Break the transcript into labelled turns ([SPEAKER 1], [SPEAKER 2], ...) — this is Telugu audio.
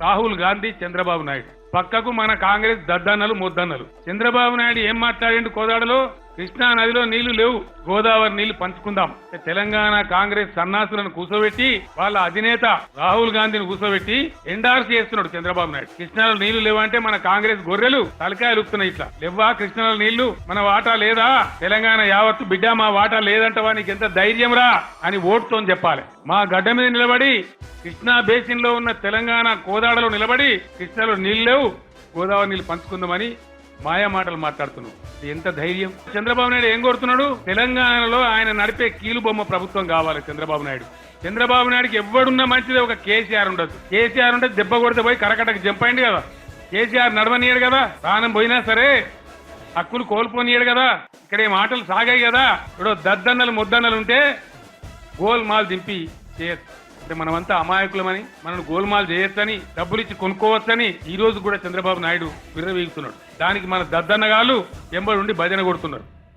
[SPEAKER 1] రాహుల్ గాంధీ చంద్రబాబు నాయుడు. పక్కకు మన కాంగ్రెస్ దద్దన్నలు ముద్దన్నలు. చంద్రబాబు నాయుడు ఏం మాట్లాడిండు కోదాడలో? కృష్ణా నదిలో నీళ్ళు లేవు. గోదావరి నీళ్ళు పంచుకుందాం. తెలంగాణ కాంగ్రెస్ సన్నాసులను కూర్చోబెట్టి వాళ్ళ అధినేత రాహుల్ గాంధీని కూర్చోబెట్టి ఎండార్స్ చేస్తున్నాడు చంద్రబాబు నాయుడు. కృష్ణాలో నీళ్ళు లేవంటే మన కాంగ్రెస్ గొర్రెలు తలకాయలు ఉప్పుతున్నాయి ఇట్లా. లేవా కృష్ణాలో నీళ్ళు? మన వాటా లేదా? తెలంగాణ యావత్తు బిడ్డ మా వాటా లేదంటవా? నీకు ఎంత ధైర్యం రా అని ఓటుతో చెప్పాలి. మా గడ్డ మీద నిలబడి కృష్ణా బేసిన్లో ఉన్న తెలంగాణ కోదాడలో నిలబడి కృష్ణాలో నీళ్ళు లేవు. గోదావరి నీళ్ళు పంచుకుందామని మాయా మాటలు మాట్లాడుతున్నావు ఎంత ధైర్యం? చంద్రబాబు నాయుడు ఏం కోరుతున్నాడు? తెలంగాణలో ఆయన నడిపే కీలుబొమ్మ ప్రభుత్వం కావాలి చంద్రబాబు నాయుడు. చంద్రబాబు నాయుడుకి ఎవడున్నా మంచిది ఒక కేసీఆర్ ఉండదు కేసీఆర్ ఉంటే దెబ్బ కొడితే పోయి కరకటకు జంప్ అయింది కదా. కేసీఆర్ నడవనీయడు కదా ప్రాణం పోయినా సరే హక్కులు కోల్పోనీయడు కదా. ఇక్కడ ఈ మాటలు సాగాయి కదా. ఇప్పుడు దద్దన్నలు ముద్దన్నలు ఉంటే గోల్ మాల్ దింపి చేయొచ్చు. అంటే మనమంతా అమాయకులమని మనల్ని గోల్మాల్ చేయొచ్చని డబ్బులు ఇచ్చి కొనుక్కోవచ్చని ఈ రోజు కూడా చంద్రబాబు నాయుడు విర్రవీగుతున్నాడు. దానికి మన దద్దన్నగాళ్ళు ఎంబడి ఉండి భజన కొడుతున్నారు.